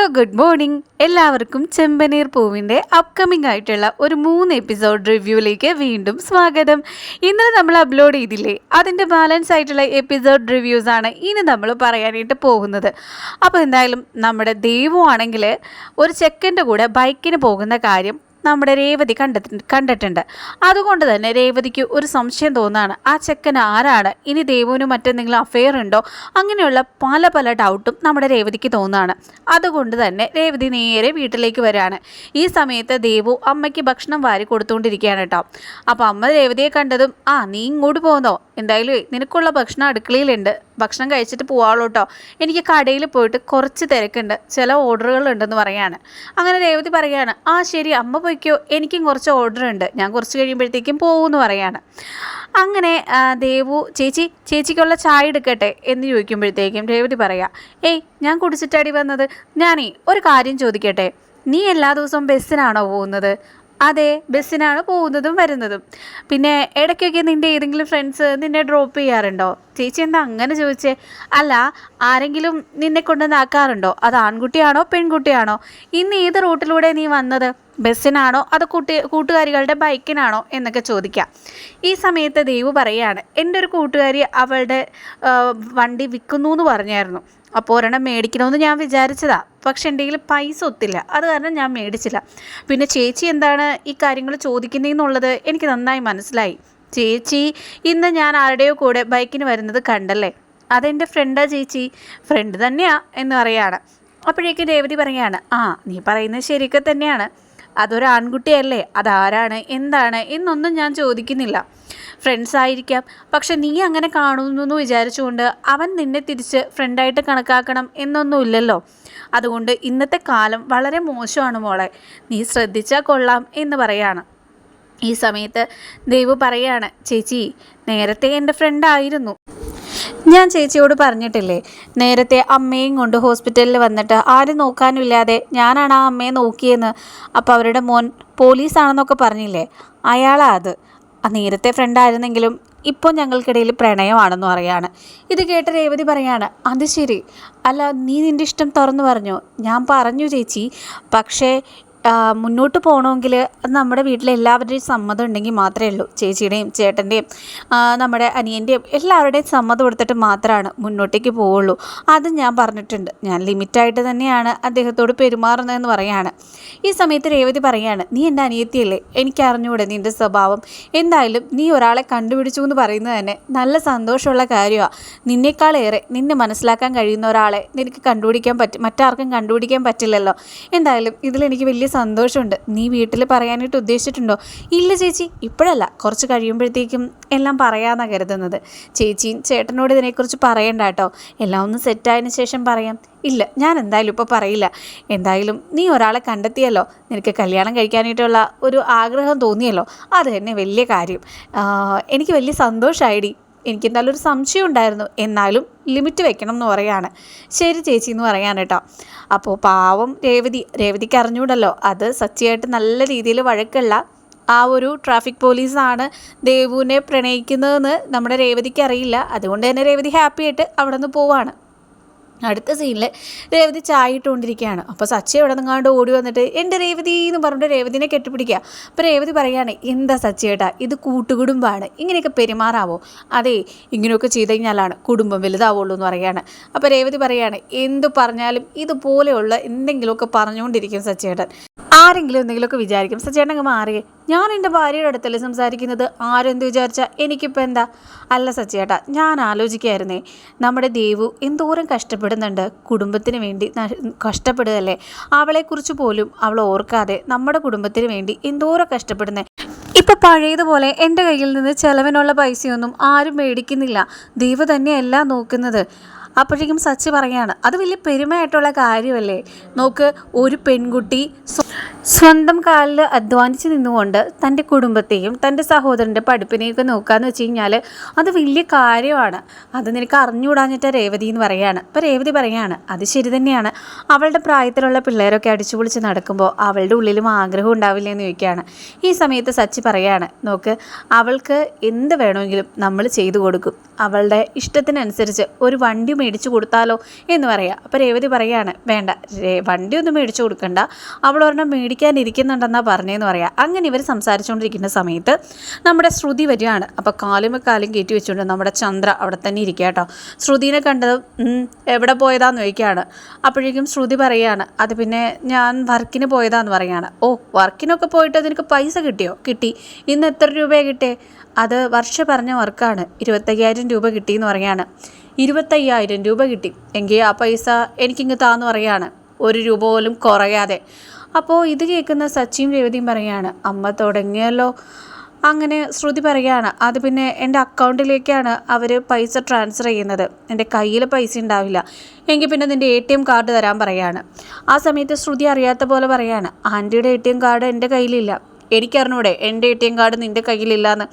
Hello good morning. എല്ലാവർക്കും ചെമ്പനീർ പൂവിന്റെ upcoming ആയിട്ടുള്ള ഒരു മൂന്ന് എപ്പിസോഡ് റിവ്യൂയിലേക്ക് വീണ്ടും സ്വാഗതം. ഇന്നലെ നമ്മൾ അപ്ലോഡ് ചെയ്തില്ലേ? അതിന്റെ ബാലൻസ് ആയിട്ടുള്ള എപ്പിസോഡ് റിവ്യൂസ് ആണ് ഇനി നമ്മൾ പറയാനായിട്ട് പോകുന്നത്. അപ്പോൾ എന്തായാലും നമ്മുടെ ദൈവമാണെങ്കിൽ ഒരു ചെക്കന്റെ കൂടെ ബൈക്കിന് പോകുന്ന കാര്യം നമ്മുടെ രേവതി കണ്ടെത്തി കണ്ടിട്ടുണ്ട്. അതുകൊണ്ട് തന്നെ രേവതിക്ക് ഒരു സംശയം തോന്നാണ് ആ ചെക്കൻ ആരാണ്? ഇനി ദേവുവിന് മറ്റെന്തെങ്കിലും അഫെയർ ഉണ്ടോ? അങ്ങനെയുള്ള പല പല ഡൗട്ടും നമ്മുടെ രേവതിക്ക് തോന്നാണ് അതുകൊണ്ട് തന്നെ രേവതി നേരെ വീട്ടിലേക്ക് വരാണ് ഈ സമയത്ത് ദേവു അമ്മയ്ക്ക് ഭക്ഷണം വാരി കൊടുത്തുകൊണ്ടിരിക്കുകയാണ് കേട്ടോ. അപ്പോൾ അമ്മ രേവതിയെ കണ്ടതും ആ നീ ഇങ്ങോട്ട് പോകുന്നോ എന്തായാലും നിനക്കുള്ള ഭക്ഷണം അടുക്കളയിലുണ്ട്. ഭക്ഷണം കഴിച്ചിട്ട് പോവാളൂ കേട്ടോ എനിക്ക് കടയിൽ പോയിട്ട് കുറച്ച് തിരക്കുണ്ട്. ചില ഓർഡറുകൾ ഉണ്ടെന്ന് പറയാണ്. അങ്ങനെ രേവതി പറയാണ് ആ ശരി അമ്മ പോയിക്കോ. എനിക്കും കുറച്ച് ഓർഡർ ഉണ്ട്. ഞാൻ കുറച്ച് കഴിയുമ്പോഴത്തേക്കും പോകുമെന്ന് പറയാണ്. അങ്ങനെ ദേവു ചേച്ചി ചേച്ചിക്കുള്ള ചായ എടുക്കട്ടെ? എന്ന് ചോദിക്കുമ്പോഴത്തേക്കും രേവതി പറയാം ഏയ് ഞാൻ കുടിച്ചിട്ടാടി വന്നത്? ഞാനേ ഒരു കാര്യം ചോദിക്കട്ടെ. നീ എല്ലാ ദിവസവും ബസ്സിനാണോ പോകുന്നത്? അതെ ബസ്സിനാണ് പോകുന്നതും വരുന്നതും. പിന്നെ ഇടയ്ക്കൊക്കെ നിന്റെ ഏതെങ്കിലും ഫ്രണ്ട്സ് നിന്നെ ഡ്രോപ്പ് ചെയ്യാറുണ്ടോ? ചേച്ചി എന്താ അങ്ങനെ ചോദിച്ചേ? അല്ല ആരെങ്കിലും നിന്നെ കൊണ്ടുവന്നാക്കാറുണ്ടോ അത് ആൺകുട്ടിയാണോ പെൺകുട്ടിയാണോ? ഇന്ന് ഏത് റൂട്ടിലൂടെ നീ വന്നത്? ബസ്സിനാണോ അത് കൂട്ടി കൂട്ടുകാരികളുടെ ബൈക്കിനാണോ എന്നൊക്കെ ചോദിക്കാം. ഈ സമയത്ത് ദേവു പറയുകയാണ് എന്റെ ഒരു കൂട്ടുകാരി അവളുടെ വണ്ടി വിൽക്കുന്നു എന്ന് പറഞ്ഞായിരുന്നു. അപ്പോൾ ഒരെണ്ണം മേടിക്കണമെന്ന് ഞാൻ വിചാരിച്ചതാ. പക്ഷെ എന്റെ പൈസ ഒത്തില്ല. അത് കാരണം ഞാൻ മേടിച്ചില്ല. പിന്നെ ചേച്ചി എന്താണ് ഈ കാര്യങ്ങൾ ചോദിക്കുന്നതെന്നുള്ളത് എനിക്ക് നന്നായി മനസ്സിലായി. ചേച്ചി ഇന്ന് ഞാൻ ആരുടെയോ കൂടെ ബൈക്കിന് വരുന്നത് കണ്ടല്ലേ? അതെന്റെ ഫ്രണ്ടാ ചേച്ചി. ഫ്രണ്ട് തന്നെയാ എന്ന് പറയാണ്. അപ്പോഴേക്കും രേവതി പറയാണ് ആ നീ പറയുന്നത് ശരിയൊക്കെ തന്നെയാണ്. അതൊരു ആൺകുട്ടിയല്ലേ? അതാരാണ്? എന്താണ്? എന്നൊന്നും ഞാൻ ചോദിക്കുന്നില്ല. ഫ്രണ്ട്സ് ആയിരിക്കാം. പക്ഷെ നീ അങ്ങനെ കാണുന്നു എന്ന് വിചാരിച്ചുകൊണ്ട് അവൻ നിന്നെ തിരിച്ച് ഫ്രണ്ടായിട്ട് കണക്കാക്കണം എന്നൊന്നുമില്ലല്ലോ. അതുകൊണ്ട് ഇന്നത്തെ കാലം വളരെ മോശമാണ് മോളെ. നീ ശ്രദ്ധിച്ചാൽ കൊള്ളാം എന്ന് പറയാണ്. ഈ സമയത്ത് ദേവ് പറയാണ് ചേച്ചി നേരത്തെ എന്റെ ഫ്രണ്ടായിരുന്നു ഞാൻ ചേച്ചിയോട് പറഞ്ഞിട്ടില്ലേ നേരത്തെ അമ്മയും കൊണ്ട് ഹോസ്പിറ്റലിൽ വന്നിട്ട് ആരും നോക്കാനുമില്ലാതെ ഞാനാണ് ആ അമ്മയെ നോക്കിയെന്ന്. അപ്പോൾ അവരുടെ മോൻ പോലീസാണെന്നൊക്കെ പറഞ്ഞില്ലേ അയാളാ അത്. നേരത്തെ ഫ്രണ്ടായിരുന്നെങ്കിലും ഇപ്പോൾ ഞങ്ങൾക്കിടയിൽ പ്രണയമാണെന്ന് പറയാണ്. ഇത് കേട്ട രേവതി പറയാണ് അത് ശരി. അല്ല നീ നിന്റെ ഇഷ്ടം തുറന്നു പറഞ്ഞു. ഞാൻ പറഞ്ഞു ചേച്ചി. പക്ഷേ മുന്നോട്ട് പോകണമെങ്കിൽ അത് നമ്മുടെ വീട്ടിലെ എല്ലാവരുടെയും സമ്മതം ഉണ്ടെങ്കിൽ മാത്രമേ ഉള്ളൂ. ചേച്ചിയുടെയും ചേട്ടന്റെയും നമ്മുടെ അനിയന്റെയും എല്ലാവരുടെയും സമ്മതം എടുത്തിട്ട് മാത്രമാണ് മുന്നോട്ടേക്ക് പോവുള്ളൂ. അത് ഞാൻ പറഞ്ഞിട്ടുണ്ട്. ഞാൻ ലിമിറ്റായിട്ട് തന്നെയാണ് അദ്ദേഹത്തോട് പെരുമാറുന്നതെന്ന് പറയാണ്. ഈ സമയത്ത് രേവതി പറയാണ് നീ എന്റെ അനിയത്തിയല്ലേ? എനിക്ക് അറിഞ്ഞൂടെ നിന്റെ സ്വഭാവം. എന്തായാലും നീ ഒരാളെ കണ്ടുപിടിച്ചു എന്ന് പറയുന്നത് തന്നെ നല്ല സന്തോഷമുള്ള കാര്യമാണ് നിന്നേക്കാളേറെ നിന്നെ മനസ്സിലാക്കാൻ കഴിയുന്ന ഒരാളെ നിനക്ക് കണ്ടുപിടിക്കാൻ പറ്റും മറ്റാർക്കും കണ്ടുപിടിക്കാൻ പറ്റില്ലല്ലോ. എന്തായാലും ഇതിലെനിക്ക് വലിയ സന്തോഷമുണ്ട്. നീ വീട്ടിൽ പറയാനായിട്ട് ഉദ്ദേശിച്ചിട്ടുണ്ടോ? ഇല്ല ചേച്ചി. ഇപ്പോഴല്ല. കുറച്ച് കഴിയുമ്പോഴത്തേക്കും എല്ലാം പറയാമെന്നാണ് കരുതുന്നത്. ചേച്ചിയും ചേട്ടനോട് ഇതിനെക്കുറിച്ച് പറയണ്ട കേട്ടോ. എല്ലാം ഒന്ന് സെറ്റായതിന് ശേഷം പറയാം. ഇല്ല ഞാൻ എന്തായാലും ഇപ്പോൾ പറയില്ല. എന്തായാലും നീ ഒരാളെ കണ്ടെത്തിയല്ലോ. നിനക്ക് കല്യാണം കഴിക്കാനായിട്ടുള്ള ഒരു ആഗ്രഹം തോന്നിയല്ലോ. അത് തന്നെ വലിയ കാര്യം. എനിക്ക് വലിയ സന്തോഷമായിടി എനിക്ക് എന്തായാലും ഒരു സംശയം ഉണ്ടായിരുന്നു. എന്നാലും ലിമിറ്റ് വെക്കണം എന്ന് പറയാണ്. ശരി ചേച്ചി എന്ന് പറയാൻ കേട്ടോ. അപ്പോൾ പാവം രേവതി രേവതിക്ക് അറിഞ്ഞൂടല്ലോ. അത് സച്ചിയായിട്ട് നല്ല രീതിയിൽ വഴക്കുള്ള ആ ഒരു ട്രാഫിക് പോലീസാണ് ദേവുവിനെ പ്രണയിക്കുന്നതെന്ന് നമ്മുടെ രേവതിക്ക് അറിയില്ല. അതുകൊണ്ട് തന്നെ രേവതി ഹാപ്പിയായിട്ട് അവിടെ നിന്ന് പോവാണ്. അടുത്ത സീനിൽ രേവതി ചായിട്ടുകൊണ്ടിരിക്കുകയാണ് അപ്പോൾ സച്ചി എവിടെ നിന്നാണ്ട് ഓടി വന്നിട്ട് എന്റെ രേവതി എന്ന് പറഞ്ഞിട്ട് രേവതിനെ കെട്ടിപ്പിടിക്കുക. അപ്പോൾ രേവതി പറയുകയാണ് എന്താ സച്ചിയേട്ടാ ഇത് കൂട്ടുകുടുംബമാണ് ഇങ്ങനെയൊക്കെ പെരുമാറാവോ? അതെ ഇങ്ങനെയൊക്കെ ചെയ്ത് കഴിഞ്ഞാലാണ് കുടുംബം വലുതാവുള്ളൂ എന്ന് പറയുകയാണ് അപ്പോൾ രേവതി പറയുകയാണ് എന്തു പറഞ്ഞാലും ഇതുപോലെയുള്ള എന്തെങ്കിലുമൊക്കെ പറഞ്ഞുകൊണ്ടിരിക്കും സച്ചിയേട്ടൻ ആരെങ്കിലും എന്തെങ്കിലുമൊക്കെ വിചാരിക്കും സച്ചേട്ടൻ അങ്ങ് മാറിയേ ഞാൻ എന്റെ ഭാര്യയുടെ അടുത്തല്ല സംസാരിക്കുന്നത്? ആരെന്ത് വിചാരിച്ചാൽ എനിക്കിപ്പോൾ എന്താ? അല്ല സച്ചേട്ടാ ഞാൻ ആലോചിക്കായിരുന്നേ നമ്മുടെ ദേവു എന്തോരം കഷ്ടപ്പെടുന്നുണ്ട്. കുടുംബത്തിന് വേണ്ടി കഷ്ടപ്പെടുകയല്ലേ? അവളെക്കുറിച്ച് പോലും അവൾ ഓർക്കാതെ നമ്മുടെ കുടുംബത്തിന് വേണ്ടി എന്തോരം കഷ്ടപ്പെടുന്നേ? ഇപ്പം പഴയതുപോലെ എന്റെ കയ്യിൽ നിന്ന് ചെലവിനുള്ള പൈസയൊന്നും ആരും മേടിക്കുന്നില്ല. ദൈവ തന്നെയല്ല നോക്കുന്നത്. അപ്പോഴേക്കും സച്ചി പറയാണ് അത് വലിയ പെരുമയായിട്ടുള്ള കാര്യമല്ലേ? നോക്ക് ഒരു പെൺകുട്ടി സ്വന്തം കാലിൽ അധ്വാനിച്ച് നിന്നുകൊണ്ട് തന്റെ കുടുംബത്തെയും തന്റെ സഹോദരന്റെ പഠിപ്പിനെയൊക്കെ നോക്കാന്ന് വെച്ച് കഴിഞ്ഞാൽ അത് വലിയ കാര്യമാണ്. അത് നിനക്ക് അറിഞ്ഞുകൂടാഞ്ഞിട്ട് രേവതി എന്ന് പറയാണ്. അപ്പോൾ രേവതി പറയാണ് അത് ശരി തന്നെയാണ്. അവളുടെ പ്രായത്തിലുള്ള പിള്ളേരൊക്കെ അടിച്ചു പൊളിച്ച് നടക്കുമ്പോൾ അവളുടെ ഉള്ളിലും ആഗ്രഹം ഉണ്ടാവില്ല എന്ന് ചോദിക്കുകയാണ് ഈ സമയത്ത് സച്ചി പറയാണ് നോക്ക് അവൾക്ക് എന്ത് വേണമെങ്കിലും നമ്മൾ ചെയ്തു കൊടുക്കും. അവളുടെ ഇഷ്ടത്തിനനുസരിച്ച് ഒരു വണ്ടി മേടിച്ചു കൊടുത്താലോ എന്ന് പറയാം. അപ്പോൾ രേവതി പറയാണ് വേണ്ട വണ്ടി ഒന്നും മേടിച്ചു കൊടുക്കണ്ട. അവൾ ഒരെണ്ണം മേടിക്കാനിരിക്കുന്നുണ്ടെന്നാണ് പറഞ്ഞതെന്ന് പറയാം. അങ്ങനെ ഇവർ സംസാരിച്ചുകൊണ്ടിരിക്കുന്ന സമയത്ത് നമ്മുടെ ശ്രുതി വരികയാണ്. അപ്പോൾ കാലും കാലും കയറ്റി വെച്ചുകൊണ്ട് നമ്മുടെ ചന്ദ്ര അവിടെ തന്നെ ഇരിക്കുക കേട്ടോ. ശ്രുതിനെ കണ്ടത് എവിടെ പോയതാന്ന് ചോദിക്കുകയാണ്. അപ്പോഴേക്കും ശ്രുതി പറയുകയാണ് അത് പിന്നെ ഞാൻ വർക്കിന് പോയതാന്ന് പറയുകയാണ്. ഓ വർക്കിനൊക്കെ പോയിട്ട് നിനക്ക് പൈസ കിട്ടിയോ? കിട്ടി. ഇന്ന് എത്ര രൂപയാണ് കിട്ടിയേ അത് വർഷ പറഞ്ഞ വർക്കാണ്. ഇരുപത്തയ്യായിരം രൂപ കിട്ടിയെന്ന് പറയുകയാണ്. ഇരുപത്തയ്യായിരം രൂപ കിട്ടി. എങ്കിൽ ആ പൈസ എനിക്കിങ്ങ് താന്ന് പറയാണ് ഒരു രൂപ പോലും കുറയാതെ. അപ്പോൾ ഇത് കേൾക്കുന്ന സച്ചിയും രേവതിയും പറയാണ് അമ്മ തുടങ്ങിയല്ലോ. അങ്ങനെ ശ്രുതി പറയാണ് അത് പിന്നെ എന്റെ അക്കൗണ്ടിലേക്കാണ് അവർ പൈസ ട്രാൻസ്ഫർ ചെയ്യുന്നത്. എന്റെ കയ്യിൽ പൈസ ഉണ്ടാവില്ല. എങ്കിൽ പിന്നെ നിന്റെ എ ടി എം കാർഡ് തരാൻ പറയാണ്. ആ സമയത്ത് ശ്രുതി അറിയാത്ത പോലെ പറയാണ് ആന്റിയുടെ എ ടി എം കാർഡ് എന്റെ കയ്യിലില്ല. എനിക്കറിഞ്ഞൂടെ എന്റെ എ ടി എം കാർഡ് നിന്റെ കയ്യിലില്ലാന്ന്.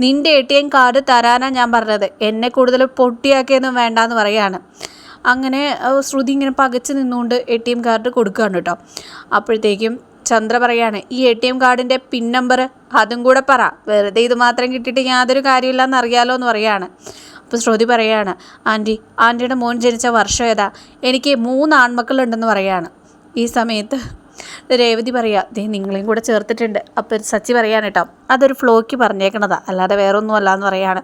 നിന്റെ എ ടി എം കാർഡ് തരാനാണ് ഞാൻ പറഞ്ഞത്. എന്നെ കൂടുതൽ പൊട്ടിയാക്കിയൊന്നും വേണ്ടാന്ന് പറയാണ്. അങ്ങനെ ശ്രുതി ഇങ്ങനെ പകച്ച് നിന്നുകൊണ്ട് എ ടി എം കാർഡ് കൊടുക്കുകയാണ് കേട്ടോ. അപ്പോഴത്തേക്കും ചന്ദ്ര പറയാണ് ഈ എ ടി എം കാർഡിന്റെ പിൻ നമ്പർ അതും കൂടെ പറ. വെറുതെ ഇത് മാത്രം കിട്ടിയിട്ട് യാതൊരു കാര്യമില്ലെന്ന് അറിയാലോ എന്ന് പറയാണ്. അപ്പോൾ ശ്രുതി പറയാണ് ആന്റി ആന്റിയുടെ മോൻ ജനിച്ച വർഷം ഏതാ? എനിക്ക് മൂന്ന് ആൺമക്കളുണ്ടെന്ന് പറയാണ്. ഈ സമയത്ത് രേവതി പറയാ ദേ നിങ്ങളെയും കൂടെ ചേർത്തിട്ടുണ്ട്. അപ്പോൾ സച്ചി പറയാണ് കേട്ടോ അതൊരു ഫ്ലോയ്ക്ക് പറഞ്ഞേക്കണതാ അല്ലാതെ വേറൊന്നും അല്ല എന്ന് പറയാണ്.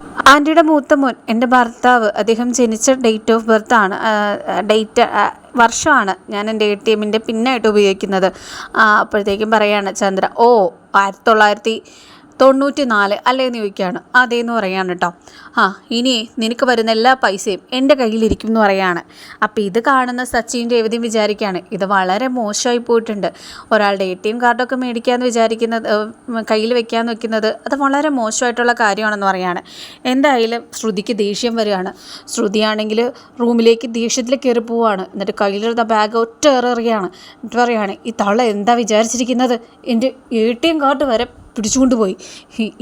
ആന്റിയുടെ മൂത്ത മോൻ എന്റെ ഭർത്താവ് അദ്ദേഹം ജനിച്ച ഡേറ്റ് ഓഫ് ബർത്ത് ആണ്. ഡേറ്റ് വർഷമാണ് ഞാൻ എന്റെ എ ടി എമ്മിന്റെ പിന്നായിട്ട് ഉപയോഗിക്കുന്നത്. അപ്പോഴത്തേക്കും പറയാണ് ചന്ദ്ര ഓ ആയിരത്തി തൊള്ളായിരത്തി തൊണ്ണൂറ്റി നാല് അല്ലേന്ന് ചോദിക്കുകയാണ്. അതേന്ന് പറയാണ് കേട്ടോ ആ ഇനി നിനക്ക് വരുന്ന എല്ലാ പൈസയും എന്റെ കയ്യിലിരിക്കും എന്ന് പറയാണ്. അപ്പോൾ ഇത് കാണുന്ന സച്ചിൻ രേവതിയും വിചാരിക്കുകയാണ്. ഇത് വളരെ മോശമായി പോയിട്ടുണ്ട്. ഒരാളുടെ എ ടി എം കാർഡൊക്കെ മേടിക്കാമെന്ന് വിചാരിക്കുന്നത് കയ്യിൽ വെക്കാമെന്ന് വെക്കുന്നത് അത് വളരെ മോശമായിട്ടുള്ള കാര്യമാണെന്ന് പറയാണ്. എന്തായാലും ശ്രുതിക്ക് ദേഷ്യം വരികയാണ്. ശ്രുതിയാണെങ്കിൽ റൂമിലേക്ക് ദേഷ്യത്തിൽ കയറി പോവുകയാണ്. എന്നിട്ട് കയ്യിലിരുന്ന ബാഗ് ഒറ്റ എറിയാണ് എന്നിട്ട് പറയുകയാണ് ഈ തള്ള എന്താ വിചാരിച്ചിരിക്കുന്നത്? എന്റെ എ ടി എം കാർഡ് വരെ പിടിച്ചുകൊണ്ട് പോയി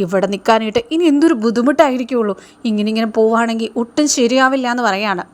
ഇവിടെ നിൽക്കാനായിട്ട് ഇനി എന്തൊരു ബുദ്ധിമുട്ടായിരിക്കുള്ളൂ. ഇങ്ങനെ ഇങ്ങനെ പോവുകയാണെങ്കിൽ ഒട്ടും ശരിയാവില്ല എന്ന് പറയാണ്.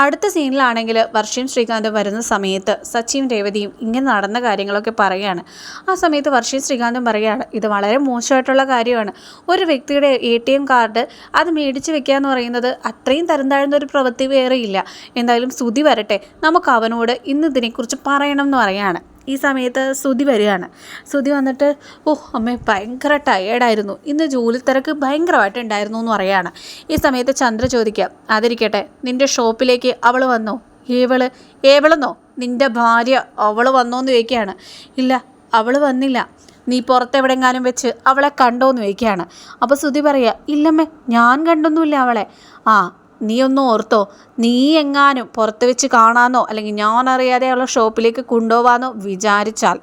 അടുത്ത സീനിലാണെങ്കിൽ വർഷയും ശ്രീകാന്തും വരുന്ന സമയത്ത് സച്ചിയും രേവതിയും ഇങ്ങനെ നടന്ന കാര്യങ്ങളൊക്കെ പറയുകയാണ് ആ സമയത്ത് വർഷയും ശ്രീകാന്തും പറയുകയാണ് ഇത് വളരെ മോശമായിട്ടുള്ള കാര്യമാണ്. ഒരു വ്യക്തിയുടെ എ ടി എം കാർഡ് അത് മേടിച്ച് വെക്കുക എന്ന് പറയുന്നത് അത്രയും തരം താഴ്ന്ന ഒരു പ്രവൃത്തി വേറെയില്ല. എന്തായാലും സ്തുതി വരട്ടെ. നമുക്ക് അവനോട് ഇന്ന് ഇതിനെക്കുറിച്ച് പറയണം എന്ന് പറയാണ്. ഈ സമയത്ത് ശ്രുതി വരികയാണ്. ശ്രുതി വന്നിട്ട് ഓ അമ്മ ഭയങ്കര ടയേർഡായിരുന്നു ഇന്ന് ജോലി തിരക്ക് ഭയങ്കരമായിട്ട് ഉണ്ടായിരുന്നു എന്ന് പറയാണ് ഈ സമയത്ത് ചന്ദ്ര ചോദിക്കുക അതിരിക്കട്ടെ നിന്റെ ഷോപ്പിലേക്ക് അവൾ വന്നോ? ഏവൾ? ഏവളെന്നോ? നിന്റെ ഭാര്യ അവൾ വന്നോ? എന്ന് ചോദിക്കുകയാണ്. ഇല്ല അവൾ വന്നില്ല. നീ പുറത്തെവിടെങ്ങാനും വെച്ച് അവളെ കണ്ടോ? എന്ന് ചോദിക്കുകയാണ്. അപ്പോൾ ശ്രുതി പറയുക ഇല്ലമ്മേ ഞാൻ കണ്ടൊന്നുമില്ല അവളെ. ആ നീ ഓർത്തോ? നീ എങ്ങാനും പുറത്ത് വെച്ച് കാണാനോ അല്ലെങ്കിൽ ഞാൻ അറിയാതെ ഷോപ്പിലേക്ക് കൊണ്ടുപോവാന്നോ വിചാരിച്ചാൽ.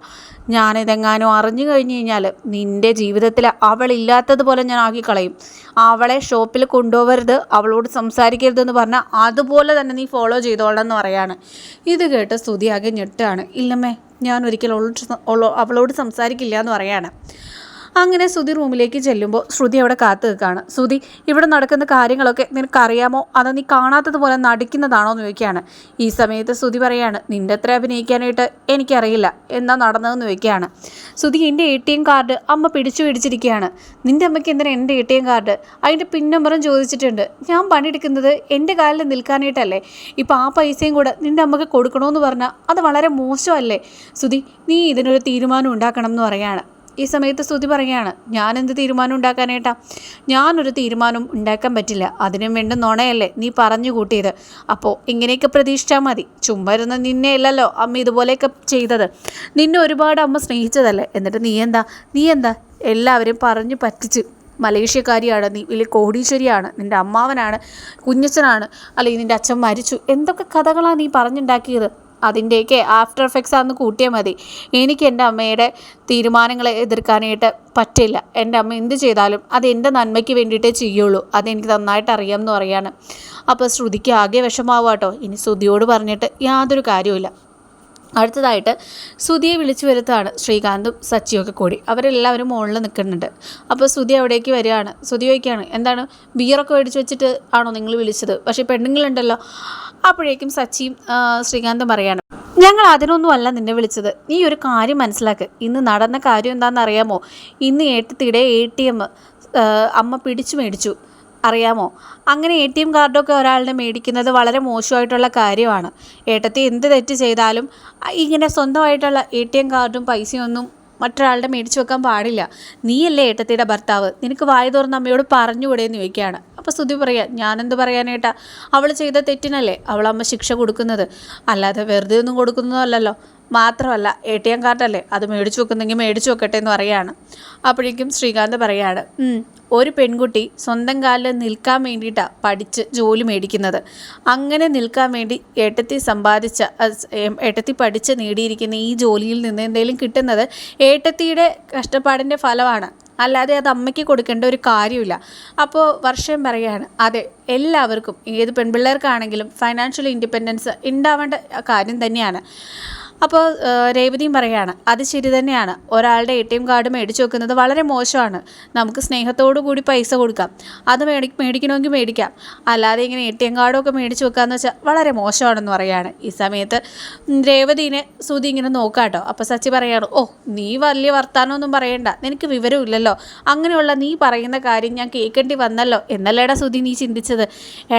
ഞാനിതെങ്ങാനും അറിഞ്ഞു കഴിഞ്ഞു കഴിഞ്ഞാൽ നിന്റെ ജീവിതത്തിൽ അവളില്ലാത്തതുപോലെ ഞാൻ ആക്കിക്കളയും. അവളെ ഷോപ്പിൽ കൊണ്ടുപോകരുത് അവളോട് സംസാരിക്കരുതെന്ന് പറഞ്ഞാൽ അതുപോലെ തന്നെ നീ ഫോളോ ചെയ്തോളണം എന്ന് പറയാണ്. ഇത് കേട്ട് സ്തുതിയാകെ ഞെട്ടാണ്. ഇല്ലമ്മേ ഞാൻ ഒരിക്കലും അവളോട് സംസാരിക്കില്ല എന്ന് പറയാണ്. അങ്ങനെ ശ്രുതി റൂമിലേക്ക് ചെല്ലുമ്പോൾ ശ്രുതി അവിടെ കാത്തു നിൽക്കുകയാണ്. ശ്രുതി ഇവിടെ നടക്കുന്ന കാര്യങ്ങളൊക്കെ നിനക്ക് അറിയാമോ അതോ നീ കാണാത്തതുപോലെ നടിക്കുന്നതാണോ എന്ന് ചോദിക്കുകയാണ്. ഈ സമയത്ത് ശ്രുതി പറയാണ് നിന്റെ അത്ര അഭിനയിക്കാനായിട്ട് എനിക്കറിയില്ല. എന്താ നടന്നതെന്ന് ചോദിക്കുകയാണ്. ശ്രുതി എന്റെ എ ടി എം കാർഡ് അമ്മ പിടിച്ചു പിടിച്ചിരിക്കുകയാണ്. നിന്റെ അമ്മയ്ക്ക് എന്തിനാ എന്റെ എ ടി എം കാർഡ്? അതിന്റെ പിൻ നമ്പറും ചോദിച്ചിട്ടുണ്ട്. ഞാൻ പണിയെടുക്കുന്നത് എന്റെ കാലിൽ നിൽക്കാനായിട്ടല്ലേ? ഇപ്പോൾ ആ പൈസയും കൂടെ നിന്റെ അമ്മയ്ക്ക് കൊടുക്കണമെന്ന് പറഞ്ഞാൽ അത് വളരെ മോശമല്ലേ? ശ്രുതി നീ ഇതിനൊരു തീരുമാനം ഉണ്ടാക്കണം എന്ന് പറയാണ്. ഈ സമയത്ത് സ്തുതി പറയുകയാണ് ഞാൻ എന്ത് തീരുമാനം ഉണ്ടാക്കാനായിട്ടാ ഞാനൊരു തീരുമാനം ഉണ്ടാക്കാൻ പറ്റില്ല. അതിനും വേണ്ട നുണയല്ലേ നീ പറഞ്ഞു കൂട്ടിയത്. അപ്പോൾ ഇങ്ങനെയൊക്കെ പ്രതീക്ഷിച്ചാൽ മതി. ചുമ്മാ നിന്നെ അല്ലല്ലോ അമ്മ ഇതുപോലെയൊക്കെ ചെയ്തത്. നിന്നെ ഒരുപാട് അമ്മ സ്നേഹിച്ചതല്ലേ? എന്നിട്ട് നീ എന്താ? നീ എന്താ? എല്ലാവരും പറഞ്ഞു പറ്റിച്ച്. മലേഷ്യക്കാരിയാണ് നീ. വലിയ കോടീശ്വരിയാണ്. നിന്റെ അമ്മാവനാണ്. കുഞ്ഞച്ചനാണ് അല്ലെങ്കിൽ നിന്റെ അച്ഛൻ മരിച്ചു. എന്തൊക്കെ കഥകളാണ് നീ പറഞ്ഞുണ്ടാക്കിയത്? അതിന്റെയൊക്കെ ആഫ്റ്റർ എഫക്ട്സ് ആണെന്ന് കൂട്ടിയാൽ മതി. എനിക്ക് എന്റെ അമ്മയുടെ തീരുമാനങ്ങളെ എതിർക്കാനായിട്ട് പറ്റില്ല. എന്റെ അമ്മ എന്ത് ചെയ്താലും അത് എന്റെ നന്മയ്ക്ക് വേണ്ടിയിട്ടേ ചെയ്യുള്ളൂ. അതെനിക്ക് നന്നായിട്ട് അറിയാം എന്ന് പറയാണ്. അപ്പോൾ ശ്രുതിക്ക് ആകെ വിഷമാവാട്ടോ ഇനി ശ്രുതിയോട് പറഞ്ഞിട്ട് യാതൊരു കാര്യമില്ല അടുത്തതായിട്ട് സുധിയെ വിളിച്ചു വരുത്താണ് ശ്രീകാന്തും സച്ചിയൊക്കെ കൂടി. അവരെല്ലാവരും മുകളിൽ നിൽക്കുന്നുണ്ട്. അപ്പോൾ സുധി അവിടേക്ക് വരികയാണ്. സുധി ചോദിക്കുകയാണ് എന്താണ്? ബിയറൊക്കെ മേടിച്ച് വെച്ചിട്ട് ആണോ നിങ്ങൾ വിളിച്ചത്? പക്ഷേ പെണ്ണുങ്ങളുണ്ടല്ലോ. അപ്പോഴേക്കും സച്ചിയും ശ്രീകാന്തും പറയാണ് ഞങ്ങൾ അതിനൊന്നുമല്ല നിന്നെ വിളിച്ചത്. നീ ഒരു കാര്യം മനസ്സിലാക്ക്. ഇന്ന് നടന്ന കാര്യം എന്താണെന്ന് അറിയാമോ? ഇന്ന് ഏട്ടത്തിയുടെ എ ടി എം അമ്മ പിടിച്ചു മേടിച്ചു. അറിയാമോ? അങ്ങനെ എ ടി എം കാർഡൊക്കെ ഒരാളുടെ മേടിക്കുന്നത് വളരെ മോശമായിട്ടുള്ള കാര്യമാണ്. ഏട്ടത്തി എന്ത് തെറ്റ് ചെയ്താലും ഇങ്ങനെ സ്വന്തമായിട്ടുള്ള എ ടി എം കാർഡും പൈസയൊന്നും മറ്റൊരാളുടെ മേടിച്ചു വെക്കാൻ പാടില്ല. നീയല്ലേ ഏട്ടത്തിയുടെ ഭർത്താവ്? നിനക്ക് വായ തുറന്ന് അമ്മയോട് പറഞ്ഞുകൂടെ എന്ന് ചോദിക്കുകയാണ്. അപ്പോൾ സ്തുതി പറയാ ഞാനെന്ത് പറയാനേട്ടാ അവൾ ചെയ്ത തെറ്റിനല്ലേ അവൾ അമ്മ ശിക്ഷ കൊടുക്കുന്നത്? അല്ലാതെ വെറുതെ ഒന്നും കൊടുക്കുന്നതല്ലല്ലോ മാത്രമല്ല എ ടി എം കാർഡല്ലേ? അത് മേടിച്ചു വെക്കുന്നെങ്കിൽ മേടിച്ചു വെക്കട്ടെ എന്ന് പറയാണ്. അപ്പോഴേക്കും ശ്രീകാന്ത് പറയാണ് "ഉം, ഒരു പെൺകുട്ടി സ്വന്തം കാലിൽ നിൽക്കാൻ വേണ്ടിയിട്ടാണ് പഠിച്ച് ജോലി മേടിക്കുന്നത്. അങ്ങനെ നിൽക്കാൻ വേണ്ടി ഏട്ടത്തി സമ്പാദിച്ച ഏട്ടത്തി പഠിച്ച് നേടിയിരിക്കുന്ന ഈ ജോലിയിൽ നിന്ന് എന്തെങ്കിലും കിട്ടുന്നത് ഏട്ടത്തിയുടെ കഷ്ടപ്പാടിന്റെ ഫലമാണ്. അല്ലാതെ അത് അമ്മയ്ക്ക് കൊടുക്കേണ്ട ഒരു കാര്യമില്ല. അപ്പോൾ വർഷം പറയാണ് അതെ എല്ലാവർക്കും ഏത് പെൺപിള്ളേർക്കാണെങ്കിലും ഫൈനാൻഷ്യൽ ഇൻഡിപെൻഡൻസ് ഉണ്ടാവേണ്ട കാര്യം തന്നെയാണ്. അപ്പോൾ രേവതിയും പറയുകയാണ് അത് ശരി തന്നെയാണ്. ഒരാളുടെ എ ടി എം കാർഡ് മേടിച്ചു വെക്കുന്നത് വളരെ മോശമാണ്. നമുക്ക് സ്നേഹത്തോടു കൂടി പൈസ കൊടുക്കാം. അത് മേടി മേടിക്കണമെങ്കിൽ മേടിക്കാം. അല്ലാതെ ഇങ്ങനെ എ ടി എം കാർഡൊക്കെ മേടിച്ചു വെക്കാമെന്ന് വെച്ചാൽ വളരെ മോശമാണെന്ന് പറയാണ് ഈ സമയത്ത് രേവതിനെ സുതി ഇങ്ങനെ നോക്കാട്ടോ അപ്പോൾ സച്ചി പറയാണ് ഓ നീ വലിയ വർത്താനമൊന്നും പറയണ്ട. നിനക്ക് വിവരമില്ലല്ലോ അങ്ങനെയുള്ള നീ പറയുന്ന കാര്യം ഞാൻ കേൾക്കേണ്ടി വന്നല്ലോ. എന്നല്ലേടാ സുതി നീ ചിന്തിച്ചത്?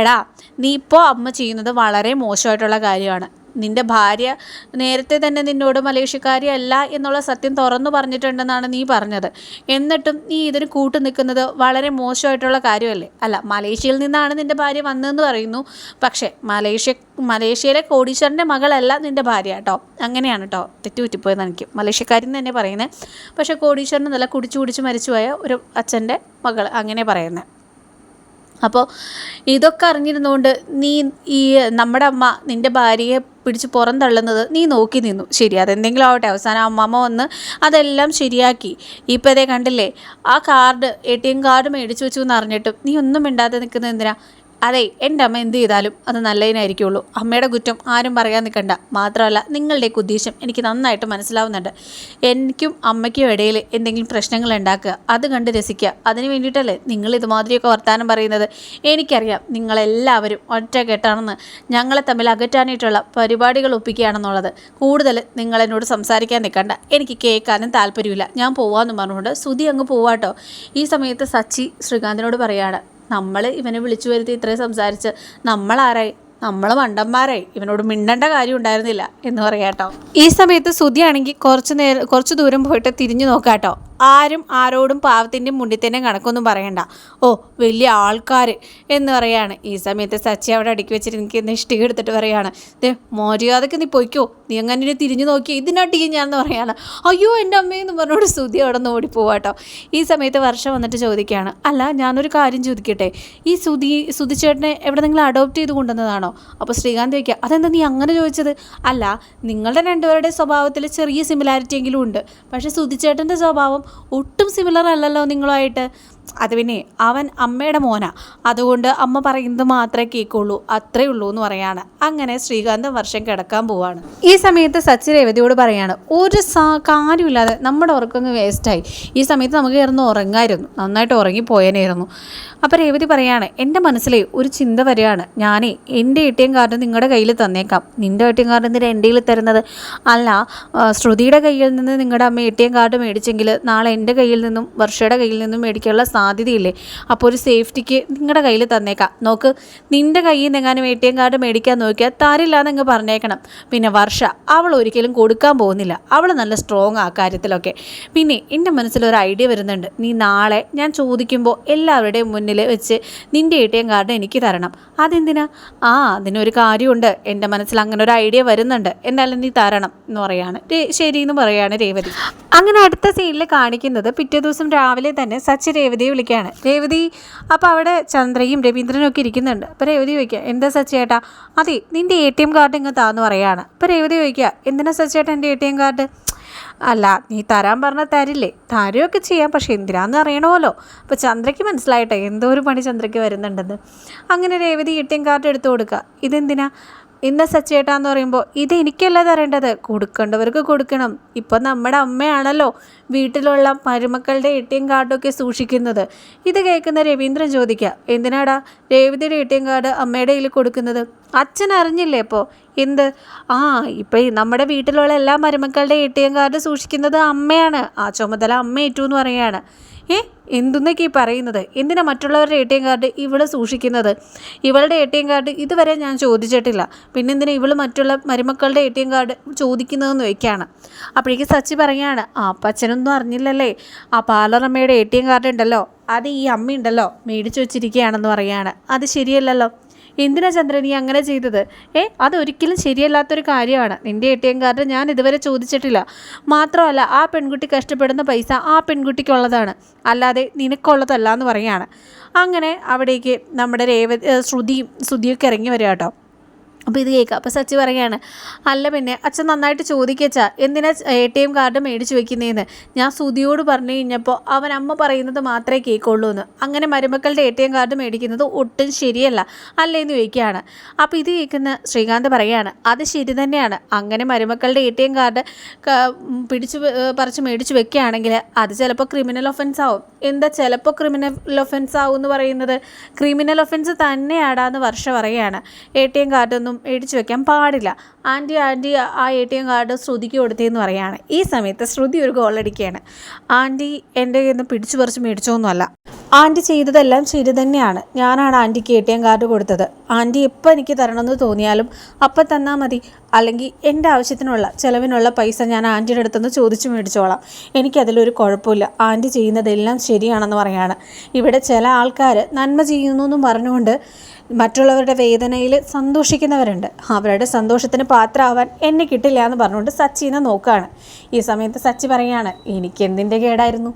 എടാ നീ ഇപ്പോൾ അമ്മ ചെയ്യുന്നത് വളരെ മോശമായിട്ടുള്ള കാര്യമാണ്. നിന്റെ ഭാര്യ നേരത്തെ തന്നെ നിന്നോട് മലേഷ്യക്കാരി അല്ല എന്നുള്ള സത്യം തുറന്നു പറഞ്ഞിട്ടുണ്ടെന്നാണ് നീ പറഞ്ഞത്. എന്നിട്ടും നീ ഇതിന് കൂട്ടു നിൽക്കുന്നത് വളരെ മോശമായിട്ടുള്ള കാര്യമല്ലേ? അല്ല മലേഷ്യയിൽ നിന്നാണ് നിന്റെ ഭാര്യ വന്നതെന്ന് പറയുന്നു. പക്ഷേ മലേഷ്യ മലേഷ്യയിലെ കോടീശ്വരന്റെ മകളല്ല നിന്റെ ഭാര്യ കേട്ടോ. അങ്ങനെയാണ് കേട്ടോ. തെറ്റുപറ്റിപ്പോയത് എനിക്ക് മലേഷ്യക്കാരി എന്ന് തന്നെ പറയുന്നത്. പക്ഷേ കോടീശ്വരൻ നല്ല കുടിച്ചു കുടിച്ച് മരിച്ചുപോയ ഒരു അച്ഛന്റെ മകൾ അങ്ങനെ പറയുന്നത്. അപ്പോൾ ഇതൊക്കെ അറിഞ്ഞിരുന്നുകൊണ്ട് നീ ഈ നമ്മുടെ അമ്മ നിന്റെ ഭാര്യയെ പിടിച്ച് പുറന്തള്ളുന്നത് നീ നോക്കി നിന്നു. ശരി അതെന്തെങ്കിലും ആവട്ടെ. അവസാനം അമ്മമ്മ വന്ന് അതെല്ലാം ശരിയാക്കി. ഇപ്പോൾ ഇതേ കണ്ടില്ലേ? ആ card A T M card മേടിച്ചു വെച്ചു എന്ന് അറിഞ്ഞിട്ടും നീ ഒന്നും മിണ്ടാതെ നിൽക്കുന്നത് എന്തിനാ? അതെ എന്റെ അമ്മ എന്ത് ചെയ്താലും അത് നല്ലതിനായിരിക്കുള്ളൂ. അമ്മയുടെ കുറ്റം ആരും പറയാൻ നിൽക്കണ്ട. മാത്രമല്ല നിങ്ങളുടെയൊക്കെ ഉദ്ദേശം എനിക്ക് നന്നായിട്ട് മനസ്സിലാവുന്നുണ്ട്. എനിക്കും അമ്മയ്ക്കും ഇടയിൽ എന്തെങ്കിലും പ്രശ്നങ്ങൾ ഉണ്ടാക്കുക അത് കണ്ട് രസിക്കുക അതിന് വേണ്ടിയിട്ടല്ലേ നിങ്ങൾ ഇതുമാതിരിയൊക്കെ വർത്താനം പറയുന്നത്? എനിക്കറിയാം നിങ്ങളെല്ലാവരും ഒറ്റക്കെട്ടാണെന്ന്. ഞങ്ങളെ തമ്മിൽ അകറ്റാനായിട്ടുള്ള പരിപാടികൾ ഒപ്പിക്കുകയാണെന്നുള്ളത്. കൂടുതൽ നിങ്ങൾ എന്നോട് സംസാരിക്കാൻ നിൽക്കണ്ട. എനിക്ക് കേൾക്കാനും താല്പര്യമില്ല. ഞാൻ പോവാമെന്ന് പറഞ്ഞുകൊണ്ട് സുധി അങ്ങ് പോവാട്ടോ. ഈ സമയത്ത് സച്ചി ശ്രീകാന്തിനോട് പറയാണ് നമ്മൾ ഇവനെ വിളിച്ചു വരുത്തി ഇത്രയും സംസാരിച്ച് നമ്മളാരായി? നമ്മൾ മണ്ടന്മാരായി. ഇവനോട് മിണ്ടേണ്ട കാര്യം ഉണ്ടായിരുന്നില്ല എന്ന് പറയാട്ടോ ഈ സമയത്ത് സുധിയാണെങ്കിൽ കുറച്ച് നേരം കുറച്ച് ദൂരം പോയിട്ട് തിരിഞ്ഞു നോക്കാട്ടോ ആരും ആരോടും പാവത്തിന്റെ മുണ്ടിത്തന്നെ കണക്കൊന്നും പറയണ്ട. ഓ വലിയ ആൾക്കാർ എന്ന് പറയാണ്. ഈ സമയത്ത് സച്ചി അവിടെ അടുക്കി വെച്ചിട്ട് എനിക്ക് ഇഷ്ടിക എടുത്തിട്ട് പറയാണ്. ദേ മര്യാദയ്ക്ക് നീ പൊയ്ക്കോ. നീ അങ്ങനെ തിരിഞ്ഞു നോക്കി ഇതിനടിക്ക് ഞാനെന്ന് പറയാണ്. അയ്യോ എന്റെ അമ്മയെന്ന് പറഞ്ഞോട് സ്തുതി അവിടെ നിന്ന് ഓടിപ്പോവാട്ടോ. ഈ സമയത്ത് വർഷം വന്നിട്ട് ചോദിക്കുകയാണ്. അല്ല ഞാനൊരു കാര്യം ചോദിക്കട്ടെ? ഈ സുതി സുതിച്ചേട്ടനെ എവിടെ നിങ്ങൾ അഡോപ്റ്റ് ചെയ്ത് കൊണ്ടുവന്നതാണോ? അപ്പോൾ ശ്രീകാന്ത് ചോദിക്കുക അതെന്താ നീ അങ്ങനെ ചോദിച്ചത്? അല്ല നിങ്ങളുടെ രണ്ടുപേരുടെ സ്വഭാവത്തിൽ ചെറിയ സിമിലാരിറ്റി എങ്കിലും ഉണ്ട്. പക്ഷേ സുതിച്ചേട്ടന്റെ സ്വഭാവം ഒട്ടും സിമിലർ അല്ലല്ലോ നിങ്ങളുമായിട്ട്. അത് പിന്നെ അവൻ അമ്മയുടെ മോനാ. അതുകൊണ്ട് അമ്മ പറയുന്നത് മാത്രമേ കേൾക്കുള്ളൂ. അത്രേ ഉള്ളൂ എന്ന് പറയാണ്. അങ്ങനെ ശ്രീകാന്ത് വർഷം കിടക്കാൻ പോവാണ്. ഈ സമയത്ത് സച്ചി രേവതിയോട് പറയാണ് ഒരു സാ കാര്യമില്ലാതെ നമ്മുടെ ഉറക്കങ്ങ് വേസ്റ്റായി ഈ സമയത്ത് നമുക്ക് കിടന്ന് ഉറങ്ങായിരുന്നു. നന്നായിട്ട് ഉറങ്ങിപ്പോയനായിരുന്നു. അപ്പോൾ രേവതി പറയാണ് എന്റെ മനസ്സിലെ ഒരു ചിന്ത വരികയാണ്. ഞാനേ എന്റെ എ ടി എം കാർഡ് നിങ്ങളുടെ കയ്യിൽ തന്നേക്കാം. നിന്റെ എ ടി എം കാർഡ് എന്തിനാ എന്റെ കയ്യിൽ തരുന്നത്? അല്ല ശ്രുതിയുടെ കയ്യിൽ നിന്ന് നിങ്ങളുടെ അമ്മ എ ടി എം കാർഡ് മേടിച്ചെങ്കിൽ നാളെ എന്റെ കയ്യിൽ നിന്നും വർഷയുടെ കയ്യിൽ നിന്നും മേടിക്കാനുള്ള സാധ്യതയില്ലേ? അപ്പോൾ ഒരു സേഫ്റ്റിക്ക് നിങ്ങളുടെ കയ്യിൽ തന്നേക്കാം. നോക്ക് നിന്റെ കയ്യിൽ നിന്ന് എങ്ങാനും എ ടി എം കാർഡ് മേടിക്കാൻ നോക്കിയാൽ തരില്ല എന്നങ്ങ് പറഞ്ഞേക്കണം. പിന്നെ വർഷ അവൾ ഒരിക്കലും കൊടുക്കാൻ പോകുന്നില്ല. അവൾ നല്ല സ്ട്രോങ് ആ കാര്യത്തിലൊക്കെ. പിന്നെ എന്റെ മനസ്സിലൊരു ഐഡിയ വരുന്നുണ്ട്. നീ നാളെ ഞാൻ ചോദിക്കുമ്പോൾ എല്ലാവരുടെയും മുന്നിൽ വെച്ച് നിന്റെ എ ടി എം കാർഡ് എനിക്ക് തരണം. അതെന്തിനാ? ആ അതിനൊരു കാര്യമുണ്ട്. എന്റെ മനസ്സിൽ അങ്ങനെ ഒരു ഐഡിയ വരുന്നുണ്ട്. എന്നാലും നീ തരണം എന്ന് പറയാണ്. ശരി എന്ന് പറയാണ് രേവതി. അങ്ങനെ അടുത്ത സീനിൽ കാണിക്കുന്നത് പിറ്റേ ദിവസം രാവിലെ തന്നെ സച്ചി രേവതിയെ വിളിക്കുകയാണ്. രേവതി അപ്പോൾ അവിടെ ചന്ദ്രയും രവീന്ദ്രനും ഒക്കെ ഇരിക്കുന്നുണ്ട്. അപ്പോൾ രേവതി ചോദിക്കുക എന്താ സച്ചേട്ടാ അതെ നിന്റെ എ ടി എം കാർഡ് ഇങ്ങ് താന്ന് പറയാണ്. അപ്പോൾ രേവതി ചോദിക്കുക എന്തിനാ സച്ചേട്ടാ എന്റെ എ ടി എം കാർഡ്? അല്ല നീ തരാൻ പറഞ്ഞാൽ തരില്ലേ. തരുമൊക്കെ ചെയ്യാം പക്ഷേ എന്തിനാന്ന് അറിയണമല്ലോ. അപ്പോൾ ചന്ദ്രയ്ക്ക് മനസ്സിലായിട്ടെ എന്തോ ഒരു പണി ചന്ദ്രയ്ക്ക് വരുന്നുണ്ടെന്ന്. അങ്ങനെ Revathi A T M card എടുത്തു കൊടുക്കുക. ഇതെന്തിനാ? ഇന്ന സച്ചേട്ടാന്ന് പറയുമ്പോൾ ഇത് എനിക്കല്ല തരേണ്ടത്? കൊടുക്കേണ്ടവർക്ക് കൊടുക്കണം. ഇപ്പം നമ്മുടെ അമ്മയാണല്ലോ വീട്ടിലുള്ള മരുമക്കളുടെ എ കാർഡൊക്കെ സൂക്ഷിക്കുന്നത്. ഇത് കേൾക്കുന്ന രവീന്ദ്രൻ ചോദിക്കുക എന്തിനാടാ രേവതിയുടെ എ കാർഡ് അമ്മയുടെ കയ്യിൽ കൊടുക്കുന്നത്? അച്ഛൻ അറിഞ്ഞില്ലേ ഇപ്പോൾ എന്ത്? ആ ഇപ്പം നമ്മുടെ വീട്ടിലുള്ള എല്ലാ മരുമക്കളുടെ എം കാർഡ് സൂക്ഷിക്കുന്നത് അമ്മയാണ്. ആ ചുമതല അമ്മ ഏറ്റു എന്ന് പറയുകയാണ്. ഏ എന്തെന്നൊക്കെ ഈ പറയുന്നത്? എന്തിനാ മറ്റുള്ളവരുടെ എ ടി എം കാർഡ് ഇവൾ സൂക്ഷിക്കുന്നത്? ഇവളുടെ എ ടി എം കാർഡ് ഇതുവരെ ഞാൻ ചോദിച്ചിട്ടില്ല. പിന്നെ എന്തിനാ ഇവൾ മറ്റുള്ള മരുമക്കളുടെ എ ടി എം കാർഡ് ചോദിക്കുന്നതെന്ന് വയ്ക്കുകയാണ് അപ്പോഴേക്ക് സച്ചി പറയുകയാണ് ആ അപ്പച്ചനൊന്നും അറിഞ്ഞില്ലല്ലേ? ആ പാലറമ്മയുടെ എ ടി എം കാർഡ് ഉണ്ടല്ലോ. അത് ഈ അമ്മയുണ്ടല്ലോ മേടിച്ചു വെച്ചിരിക്കുകയാണെന്ന് പറയുകയാണ് അത് ശരിയല്ലല്ലോ. എന്തിനാ ചന്ദ്രൻ നീ അങ്ങനെ ചെയ്തത്? ഏ അതൊരിക്കലും ശരിയല്ലാത്തൊരു കാര്യമാണ്. നിന്റെ എ ടി എം കാർഡ് ഞാൻ ഇതുവരെ ചോദിച്ചിട്ടില്ല. മാത്രമല്ല ആ പെൺകുട്ടി കഷ്ടപ്പെടുന്ന പൈസ ആ പെൺകുട്ടിക്കുള്ളതാണ്. അല്ലാതെ നിനക്കുള്ളതല്ല എന്ന് പറയുകയാണ്. അങ്ങനെ അവിടേക്ക് നമ്മുടെ രേവ ശ്രുതിയും ശ്രുതിയൊക്കെ ഇറങ്ങി വരിക കേട്ടോ. അപ്പോൾ ഇത് കേൾക്കുക അപ്പോൾ സച്ചി പറയുകയാണ് അല്ല പിന്നെ അച്ഛൻ നന്നായിട്ട് ചോദിക്കച്ചാ എന്തിനാ എ ടി എം കാർഡ് മേടിച്ച് വെക്കുന്നതെന്ന് ഞാൻ സുതിയോട് പറഞ്ഞു കഴിഞ്ഞപ്പോൾ അവൻ അമ്മ പറയുന്നത് മാത്രമേ കേൾക്കുള്ളൂ എന്ന് അങ്ങനെ മരുമക്കളുടെ എ ടി എം കാർഡ് മേടിക്കുന്നത് ഒട്ടും ശരിയല്ല അല്ലേന്ന് ചോദിക്കുകയാണ്. അപ്പോൾ ഇത് കേൾക്കുന്ന ശ്രീകാന്ത് പറയുകയാണ് അത് ശരി തന്നെയാണ്. അങ്ങനെ മരുമക്കളുടെ എ ടി എം കാർഡ് പിടിച്ച് പറിച്ച് മേടിച്ച് വെക്കുകയാണെങ്കിൽ അത് ചിലപ്പോൾ ക്രിമിനൽ ഒഫൻസ് ആവും. എന്താ ചിലപ്പോൾ ക്രിമിനൽ ഒഫൻസ് ആവും എന്ന് പറയുന്നത് ക്രിമിനൽ ഒഫൻസ് തന്നെയാടാന്ന് വർഷം പറയുകയാണ്. എ ടി എം കാർഡൊന്നും മേടിച്ചു വെക്കാൻ പാടില്ല. ആന്റി ആന്റി ആ എ ടി എം കാർഡ് ശ്രുതിക്ക് കൊടുത്തേന്ന് പറയുകയാണ് ഈ സമയത്ത് ശ്രുതി ഒരു ഗോളടിക്കുകയാണ്. ആന്റി എന്റെ കയ്യിൽ നിന്ന് പിടിച്ചു പറിച്ച് മേടിച്ചൊന്നുമല്ല. ആന്റി ചെയ്തതെല്ലാം ശരി തന്നെയാണ്. ഞാനാണ് ആന്റിക്ക് എ ടി എം കാർഡ് കൊടുത്തത്. ആന്റി എപ്പോൾ എനിക്ക് തരണമെന്ന് തോന്നിയാലും അപ്പം തന്നാൽ മതി. അല്ലെങ്കിൽ എന്റെ ആവശ്യത്തിനുള്ള ചിലവിനുള്ള പൈസ ഞാൻ ആന്റിയുടെ അടുത്തുനിന്ന് ചോദിച്ചു മേടിച്ചോളാം. എനിക്കതിലൊരു കുഴപ്പമില്ല. ആന്റി ചെയ്യുന്നതെല്ലാം ശരിയാണെന്ന് പറയാണ്. ഇവിടെ ചില ആൾക്കാർ നന്മ ചെയ്യുന്നു എന്നും പറഞ്ഞുകൊണ്ട് മറ്റുള്ളവരുടെ വേദനയിൽ സന്തോഷിക്കുന്നവരുണ്ട്. അവരുടെ സന്തോഷത്തിന് പാത്രമാവാൻ എന്നെ കിട്ടില്ല എന്ന് പറഞ്ഞുകൊണ്ട് സച്ചിനെ നോക്കുകയാണ് ഈ സമയത്ത് സച്ചി പറയാണ് എനിക്ക് എന്തിന്റെ കേടായിരുന്നു?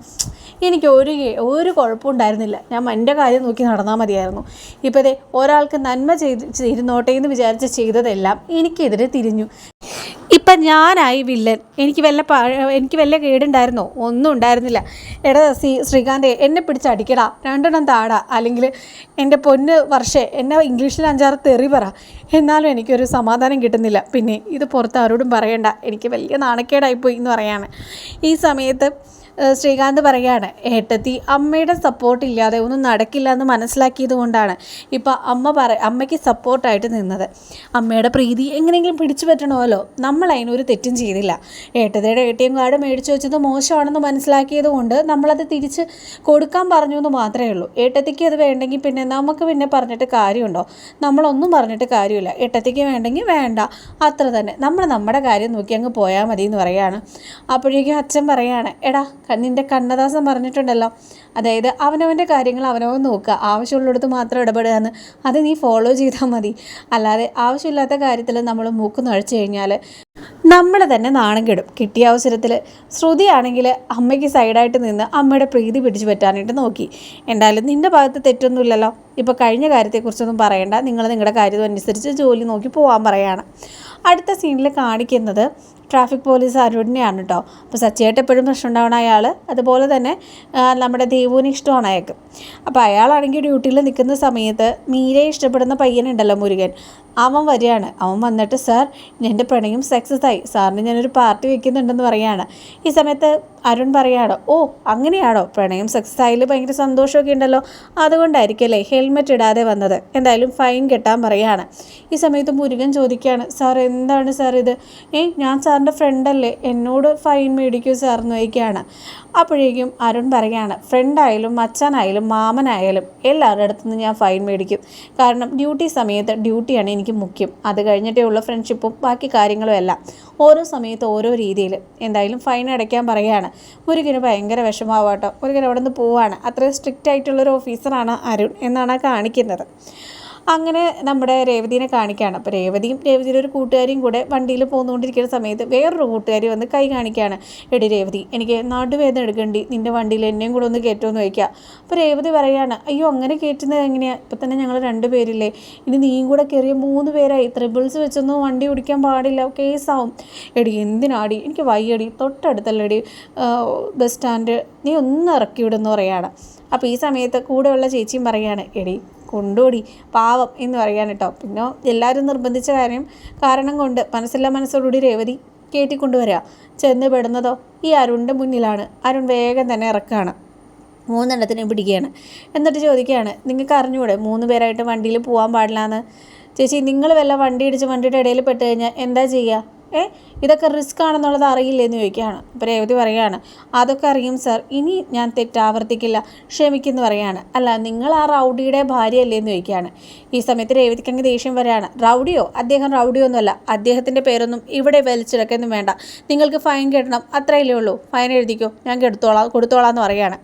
എനിക്ക് ഒരു ഒരു കുഴപ്പം ഉണ്ടായിരുന്നില്ല. ഞാൻ എന്റെ കാര്യം നോക്കി നടന്നാൽ മതിയായിരുന്നു. ഇപ്പോൾ ദേ ഒരാൾക്ക് നന്മ ചെയ്ത് ചെയ്തിരുന്നോട്ടെ എന്ന് വിചാരിച്ച് ചെയ്തതെല്ലാം എനിക്കെതിരെ തിരിഞ്ഞു. ഇപ്പം ഞാനായി വില്ലൻ. എനിക്ക് വല്ല എനിക്ക് വല്ല കേടുണ്ടായിരുന്നോ? ഒന്നും ഉണ്ടായിരുന്നില്ല. എടാ സി ശ്രീകാന്തെ എന്നെ പിടിച്ച് അടിക്കടാ. രണ്ടെണ്ണം താടാ. അല്ലെങ്കിൽ എന്റെ പൊന്ന് വർഷേ എന്നെ ഇംഗ്ലീഷിൽ അഞ്ചാറ് തെറി പറ. എന്നാലും എനിക്കൊരു സമാധാനം കിട്ടുന്നില്ല. പിന്നെ ഇത് പുറത്ത് ആരോടും പറയണ്ട. എനിക്ക് വലിയ നാണക്കേടായിപ്പോയി എന്ന് പറയാണ്. ഈ സമയത്ത് ശ്രീകാന്ത് പറയാണ് ഏട്ടത്തി അമ്മയുടെ സപ്പോർട്ട് ഇല്ലാതെ ഒന്നും നടക്കില്ല എന്ന് മനസ്സിലാക്കിയത് കൊണ്ടാണ് ഇപ്പം അമ്മ പറ അമ്മയ്ക്ക് സപ്പോർട്ടായിട്ട് നിന്നത്. അമ്മയുടെ പ്രീതി എങ്ങനെയെങ്കിലും പിടിച്ചു പറ്റണമല്ലോ? നമ്മൾ അതിനൊരു തെറ്റും ചെയ്തില്ല. ഏട്ടത്തിയുടെ എ ടി എം കാർഡ് മേടിച്ചു വെച്ചത് മോശമാണെന്ന് മനസ്സിലാക്കിയത് കൊണ്ട് നമ്മളത് തിരിച്ച് കൊടുക്കാൻ പറഞ്ഞു എന്ന് മാത്രമേ ഉള്ളൂ. ഏട്ടത്തിക്ക് അത് വേണ്ടെങ്കിൽ പിന്നെ നമുക്ക് പിന്നെ പറഞ്ഞിട്ട് കാര്യമുണ്ടോ? നമ്മളൊന്നും പറഞ്ഞിട്ട് കാര്യമില്ല. ഏട്ടത്തിക്ക് വേണ്ടെങ്കിൽ വേണ്ട. അത്ര തന്നെ. നമ്മൾ നമ്മുടെ കാര്യം നോക്കി അങ്ങ് പോയാൽ മതി എന്ന് പറയാണ് അപ്പോഴേക്കും അച്ഛൻ പറയാണ് എടാ നിന്റെ കണ്ണദാസൻ പറഞ്ഞിട്ടുണ്ടല്ലോ. അതായത് അവനവന്റെ കാര്യങ്ങൾ അവനവൻ നോക്കുക. ആവശ്യമുള്ളിടത്ത് മാത്രം ഇടപെടുക എന്ന് അത് നീ ഫോളോ ചെയ്താൽ മതി. അല്ലാതെ ആവശ്യമില്ലാത്ത കാര്യത്തിൽ നമ്മൾ മൂക്ക് നഴിച്ചു കഴിഞ്ഞാൽ നമ്മൾ തന്നെ നാണം കെടും. കിട്ടിയ അവസരത്തിൽ ശ്രുതിയാണെങ്കിൽ അമ്മയ്ക്ക് സൈഡായിട്ട് നിന്ന് അമ്മയുടെ പ്രീതി പിടിച്ചു പറ്റാനായിട്ട് നോക്കി. എന്തായാലും നിന്റെ ഭാഗത്ത് തെറ്റൊന്നുമില്ലല്ലോ. ഇപ്പോൾ കഴിഞ്ഞ കാര്യത്തെക്കുറിച്ചൊന്നും പറയണ്ട. നിങ്ങൾ നിങ്ങളുടെ കാര്യം അനുസരിച്ച് ജോലി നോക്കി പോകാൻ പറയാണ്. അടുത്ത സീനിൽ കാണിക്കുന്നത് ട്രാഫിക് പോലീസ് അരുണിനെയാണ് കേട്ടോ അപ്പോൾ സച്ചിയായിട്ട് എപ്പോഴും പ്രശ്നം ഉണ്ടാവണ അയാൾ അതുപോലെ തന്നെ നമ്മുടെ ദേവുവിനെ ഇഷ്ടമാണ് അയാൾക്ക്. അപ്പോൾ അയാളാണെങ്കിൽ ഡ്യൂട്ടിയിൽ നിൽക്കുന്ന സമയത്ത് മീരയെ ഇഷ്ടപ്പെടുന്ന പയ്യനുണ്ടല്ലോ മുരുകൻ. അവൻ വരികയാണ്. അവൻ വന്നിട്ട് സാർ എന്റെ പ്രണയം സക്സസ് ആയി. സാറിന് ഞാനൊരു പാർട്ടി വെക്കുന്നുണ്ടെന്ന് പറയാണ്. ഈ സമയത്ത് അരുൺ പറയാണ് ഓ അങ്ങനെയാണോ പ്രണയം സക്സസ് ആയാൽ ഭയങ്കര സന്തോഷമൊക്കെ ഉണ്ടല്ലോ. അതുകൊണ്ടായിരിക്കും അല്ലേ ഹെൽമെറ്റ് ഇടാതെ വന്നത്? എന്തായാലും ഫൈൻ കെട്ടാൻ പറയാണ്. ഈ സമയത്ത് മുരുകൻ ചോദിക്കുകയാണ് സാർ എന്താണ് സാർ ഇത്? ഏ ഞാൻ സാറിന്റെ ഫ്രണ്ടല്ലേ എന്നോട് ഫൈൻ മേടിക്കൂ സാർ എന്ന് ചോദിക്കുകയാണ്. അപ്പോഴേക്കും അരുൺ പറയുകയാണ് ഫ്രണ്ടായാലും അച്ഛനായാലും മാമനായാലും എല്ലാവരുടെ അടുത്തു നിന്ന് ഞാൻ ഫൈൻ മേടിക്കും. കാരണം ഡ്യൂട്ടി സമയത്ത് ഡ്യൂട്ടിയാണ് എനിക്ക് മുഖ്യം. അത് കഴിഞ്ഞിട്ടേ ഉള്ള ഫ്രണ്ട്ഷിപ്പും ബാക്കി കാര്യങ്ങളും എല്ലാം. ഓരോ സമയത്ത് ഓരോ രീതിയിൽ എന്തായാലും ഫൈൻ അടയ്ക്കാൻ പറയുകയാണ് മുരുകന് ഭയങ്കര വിഷമാവാട്ടോ മുരുകൻ അവിടെ നിന്ന് പോവാണ്. അത്രയും സ്ട്രിക്റ്റ് ആയിട്ടുള്ളൊരു ഓഫീസറാണ് അരുൺ എന്നാണ് കാണിക്കുന്നത്. അങ്ങനെ നമ്മുടെ രേവതിനെ കാണിക്കുകയാണ് അപ്പോൾ രേവതിയും രേവതിയുടെ ഒരു കൂട്ടുകാരിയും കൂടെ വണ്ടിയിൽ പോന്നുകൊണ്ടിരിക്കുന്ന സമയത്ത് വേറൊരു കൂട്ടുകാരി വന്ന് കൈ കാണിക്കുകയാണ് എടി രേവതി എനിക്ക് നടുവേദന എടുക്കേണ്ടി. നിന്റെ വണ്ടിയിൽ എന്നെയും കൂടെ ഒന്ന് കയറ്റുമെന്ന് ചോദിക്കുക. അപ്പോൾ രേവതി പറയുകയാണ് അയ്യോ അങ്ങനെ കയറ്റുന്നത് എങ്ങനെയാണ് ഇപ്പം തന്നെ ഞങ്ങൾ രണ്ട് പേരില്ലേ. ഇനി നീയും കൂടെ കയറിയ മൂന്ന് പേരായി. ത്രിബിൾസ് വെച്ചൊന്നും വണ്ടി ഓടിക്കാൻ പാടില്ല. കേസാവും. എടി എന്തിനാടി? എനിക്ക് വയ്യടി. തൊട്ടടുത്തല്ലടി. Bus stand. നീ ഒന്ന് ഇറക്കി വിടുന്നു പറയാണ്. അപ്പോൾ ഈ സമയത്ത് കൂടെയുള്ള ചേച്ചിയും പറയാണ് എടി കൊണ്ടോടി. പാവം എന്ന് പറയാൻ കേട്ടോ. പിന്നെ എല്ലാവരും നിർബന്ധിച്ച കാര്യം കാരണം കൊണ്ട് മനസ്സില്ല മനസ്സോടുകൂടി രേവതി കയറ്റിക്കൊണ്ടുവരിക ചെന്ന് പെടുന്നതോ ഈ അരുണിന്റെ മുന്നിലാണ്. അരുൺ വേഗം തന്നെ ഇറക്കുകയാണ് മൂന്നെണ്ണത്തിനെയും പിടിക്കുകയാണ്. എന്നിട്ട് ചോദിക്കുകയാണ് നിങ്ങൾക്ക് അറിഞ്ഞൂടെ മൂന്ന് പേരായിട്ട് വണ്ടിയിൽ പോകാൻ പാടില്ലാന്ന്? ചേച്ചി നിങ്ങൾ വല്ല വണ്ടി ഇടിച്ച് വണ്ടിയുടെ ഇടയിൽ പെട്ട് കഴിഞ്ഞാൽ എന്താ ചെയ്യുക ഇതൊക്കെ റിസ്ക് ആണെന്നുള്ളത് അറിയില്ലെന്ന് ചോദിക്കുകയാണ്. അപ്പോൾ രേവതി പറയുകയാണ് അതൊക്കെ അറിയും സർ. ഇനി ഞാൻ തെറ്റാവർത്തിക്കില്ല ക്ഷമിക്കുന്നു പറയാണ് അല്ല നിങ്ങൾ ആ റൗഡിയുടെ ഭാര്യയല്ലേ എന്ന് ചോദിക്കുകയാണ്. ഈ സമയത്ത് രേവതിക്ക് അങ്ങ് ദേഷ്യം വരികയാണ്. റൗഡിയോ? അദ്ദേഹം റൗഡിയോ ഒന്നുമല്ല അദ്ദേഹത്തിന്റെ പേരൊന്നും ഇവിടെ വലിച്ചിടക്കൊന്നും വേണ്ട. നിങ്ങൾക്ക് ഫൈൻ കെട്ടണം. അത്രയല്ലേ ഉള്ളൂ. ഫൈൻ എഴുതിക്കോ. ഞാൻ കെടുത്തോളാം കൊടുത്തോളാം എന്ന് പറയുകയാണ്.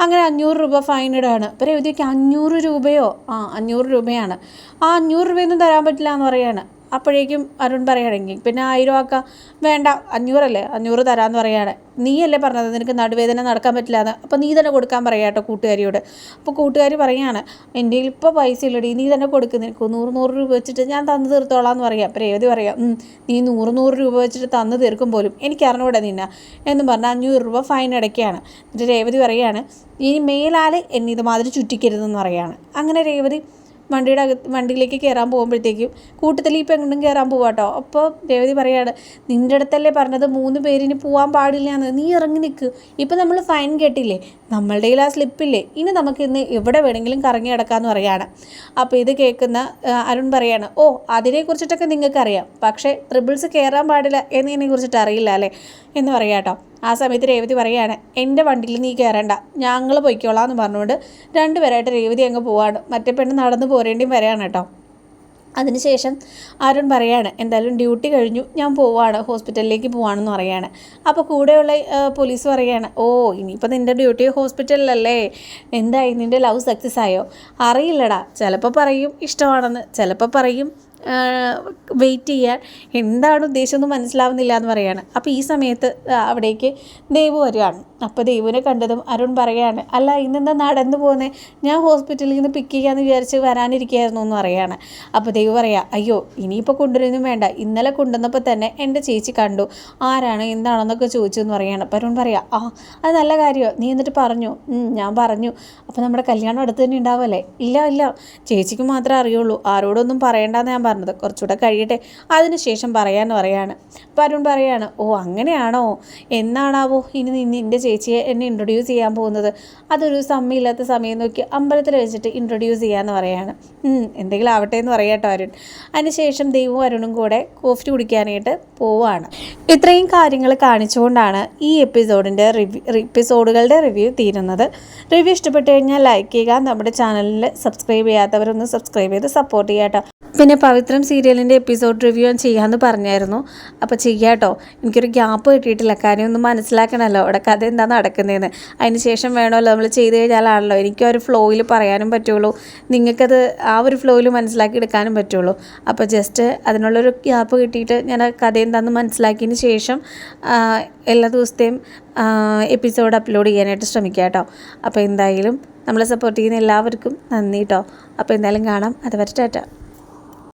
അങ്ങനെ അഞ്ഞൂറ് രൂപ ഫൈൻ ഇടാണ് അപ്പോൾ രേവതിക്ക് അഞ്ഞൂറ് രൂപയോ? ആ അഞ്ഞൂറ് രൂപയാണ്. ആ അഞ്ഞൂറ് രൂപയൊന്നും തരാൻ പറ്റില്ല എന്ന് പറയാണ് അപ്പോഴേക്കും അരുൺ പറയുകയാണെങ്കിൽ പിന്നെ ആയിരം ആക്കാം. വേണ്ട അഞ്ഞൂറല്ലേ? അഞ്ഞൂറ് തരാമെന്ന് പറയുകയാണ്. നീയല്ലേ പറഞ്ഞത്? നിനക്ക് നടുവേദന നടക്കാൻ പറ്റില്ല എന്ന് അപ്പോൾ നീ തന്നെ കൊടുക്കാൻ പറയാം കേട്ടോ കൂട്ടുകാരിയോട്. അപ്പോൾ കൂട്ടുകാരി പറയുകയാണ് എന്റെ ഇപ്പോൾ പൈസ ഇല്ലടി. നീ തന്നെ കൊടുക്ക്. നിനക്ക് നൂറ് നൂറ് രൂപ വെച്ചിട്ട് ഞാൻ തന്നു തീർത്തോളാം എന്ന് പറയാം അപ്പോൾ രേവതി പറയാം നീ നൂറ് നൂറ് രൂപ വെച്ചിട്ട് തന്നു തീർക്കും പോലും. എനിക്ക് അറിഞ്ഞൂടെ നിന്ന. എന്ന് പറഞ്ഞാൽ അഞ്ഞൂറ് രൂപ ഫൈൻ അടയ്ക്കുകയാണ്. എന്നിട്ട് രേവതി പറയുകയാണ് ഇനി മേലാൽ എന്നെ ഇതുമാതിരി ചുറ്റിക്കരുതെന്ന് പറയാണ് അങ്ങനെ രേവതി വണ്ടിയുടെ അകത്ത് വണ്ടിയിലേക്ക് കയറാൻ പോകുമ്പോഴത്തേക്കും കൂട്ടത്തിൽ ഈ പെണ്ണും കയറാൻ പോവാട്ടോ അപ്പോൾ രേവതി പറയാണ് നിന്റെ അടുത്തല്ലേ പറഞ്ഞത്? മൂന്ന് പേരിന് പോകാൻ പാടില്ല എന്ന്. നീ ഇറങ്ങി നിൽക്ക് ഇപ്പം നമ്മൾ ഫൈൻ കേട്ടില്ലേ? നമ്മളുടെ കയ്യിൽ ആ സ്ലിപ്പില്ലേ ഇനി നമുക്ക് ഇന്ന് എവിടെ വേണമെങ്കിലും കറങ്ങി കിടക്കാമെന്ന് പറയാണ്. അപ്പോൾ ഇത് കേൾക്കുന്ന അരുൺ പറയാണ് ഓ അതിനെക്കുറിച്ചിട്ടൊക്കെ നിങ്ങൾക്കറിയാം. പക്ഷേ ട്രിബിൾസ് കയറാൻ പാടില്ല എന്നതിനെ കുറിച്ചിട്ട് അറിയില്ല അല്ലേ? എന്ന് പറയാം കേട്ടോ. ആ സമയത്ത് രേവതി പറയാണ് എന്റെ വണ്ടിയിൽ നീ കയറണ്ട ഞങ്ങൾ പൊയ്ക്കോളാം എന്ന് പറഞ്ഞുകൊണ്ട് രണ്ടുപേരായിട്ട് രേവതി അങ്ങ് പോവാണ്. മറ്റേ പെണ്ണ് നടന്ന് പോരേണ്ടിയും വരെയാണ് കേട്ടോ. അതിനുശേഷം അരുൺ പറയാണ് എന്തായാലും ഡ്യൂട്ടി കഴിഞ്ഞു ഞാൻ പോവാണ് ഹോസ്പിറ്റലിലേക്ക് പോവാണെന്ന് പറയാണ് അപ്പോൾ കൂടെയുള്ള പോലീസ് പറയാണ് ഓ ഇനിയിപ്പോൾ നിന്റെ ഡ്യൂട്ടി ഹോസ്പിറ്റലിലല്ലേ? എന്തായി? നിന്റെ ലവ് സക്സസ് ആയോ? അറിയില്ലടാ. ചിലപ്പോൾ പറയും ഇഷ്ടമാണെന്ന്. ചിലപ്പോൾ പറയും വെയിറ്റ് ചെയ്യാൻ. എന്താണ് ഉദ്ദേശം എന്ന് മനസ്സിലാവുന്നില്ല എന്ന് പറയാണ്. അപ്പോൾ ഈ സമയത്ത് അവിടേക്ക് ദേവു വരികയാണ്. അപ്പോൾ ദൈവനെ കണ്ടതും അരുൺ പറയുകയാണ് അല്ല ഇന്നെന്താ നടന്നു പോകുന്നത് ഞാൻ ഹോസ്പിറ്റലിൽ നിന്ന് പിക്ക് ചെയ്യാമെന്ന് വിചാരിച്ച് വരാനിരിക്കുകയായിരുന്നു എന്ന് പറയാണ്. അപ്പോൾ ദേവ് പറയാ അയ്യോ ഇനിയിപ്പോൾ കൊണ്ടുവരുന്നു വേണ്ട. ഇന്നലെ കൊണ്ടുവന്നപ്പോൾ തന്നെ എന്റെ ചേച്ചി കണ്ടു. ആരാണ് എന്താണെന്നൊക്കെ ചോദിച്ചു എന്ന് പറയാണ്. അപ്പോൾ അരുൺ പറയാ ആ അത് നല്ല കാര്യമോ നീ എന്നിട്ട് പറഞ്ഞു. ഞാൻ പറഞ്ഞു. അപ്പോൾ നമ്മുടെ കല്യാണം അടുത്ത് തന്നെ ഉണ്ടാവുമല്ലേ? ഇല്ല ഇല്ല. ചേച്ചിക്ക് മാത്രമേ അറിയുള്ളൂ. ആരോടൊന്നും പറയണ്ടെന്ന് ഞാൻ പറഞ്ഞത്. കുറച്ചുകൂടെ കഴിയട്ടെ. അതിനുശേഷം പറയാമെന്ന് പറയാണ്. അരുൺ പറയാണ് ഓ അങ്ങനെയാണോ? എന്നാണാവോ ഇനി നിന്റെ ചേച്ചിയെ എന്നെ ഇൻട്രൊഡ്യൂസ് ചെയ്യാൻ പോകുന്നത്? അതൊരു സമയമില്ലാത്ത സമയം നോക്കി അമ്പലത്തിൽ വെച്ചിട്ട് ഇൻട്രൊഡ്യൂസ് ചെയ്യാമെന്ന് പറയാണ്. എന്തെങ്കിലും ആവട്ടെ എന്ന് പറയാട്ടോ അരുൺ. അതിനുശേഷം ദൈവവും അരുണും കൂടെ കോഫി കുടിക്കാനായിട്ട് പോവാണ്. ഇത്രയും കാര്യങ്ങൾ കാണിച്ചുകൊണ്ടാണ് ഈ എപ്പിസോഡിന്റെ റിവ്യൂ എപ്പിസോഡുകളുടെ റിവ്യൂ തീരുന്നത്. റിവ്യൂ ഇഷ്ടപ്പെട്ടു കഴിഞ്ഞാൽ ലൈക്ക് ചെയ്യുക നമ്മുടെ ചാനലിൽ സബ്സ്ക്രൈബ് ചെയ്യാത്തവരൊന്ന് സബ്സ്ക്രൈബ് ചെയ്ത് സപ്പോർട്ട് ചെയ്യാം കേട്ടോ പിന്നെ പവിത്രം സീരിയലിന്റെ എപ്പിസോഡ് റിവ്യൂ ഞാൻ ചെയ്യാമെന്ന് പറഞ്ഞായിരുന്നു. അപ്പോൾ ചെയ്യാട്ടോ. എനിക്കൊരു ഗ്യാപ്പ് കിട്ടിയിട്ടില്ല. കാര്യം ഒന്ന് മനസ്സിലാക്കണമല്ലോ അവിടെ കഥ എന്താ നടക്കുന്നതെന്ന് അതിന് ശേഷം വേണമല്ലോ നമ്മൾ ചെയ്ത് കഴിഞ്ഞാലാണല്ലോ. എനിക്ക് ഒരു ഫ്ലോയിൽ പറയാനും പറ്റുള്ളൂ. നിങ്ങൾക്കത് ആ ഒരു ഫ്ലോയിൽ മനസ്സിലാക്കി എടുക്കാനും പറ്റുള്ളൂ. അപ്പോൾ ജസ്റ്റ് അതിനുള്ളൊരു ഗ്യാപ്പ് കിട്ടിയിട്ട് ഞാൻ കഥ എന്താണെന്ന് മനസ്സിലാക്കിയതിന് ശേഷം എല്ലാ ദിവസത്തെയും എപ്പിസോഡ് അപ്ലോഡ് ചെയ്യാനായിട്ട് ശ്രമിക്കാം കേട്ടോ അപ്പോൾ എന്തായാലും നമ്മളെ സപ്പോർട്ട് ചെയ്യുന്ന എല്ലാവർക്കും നന്ദി കേട്ടോ അപ്പോൾ എന്തായാലും കാണാം. അതുവരെ ടാറ്റ.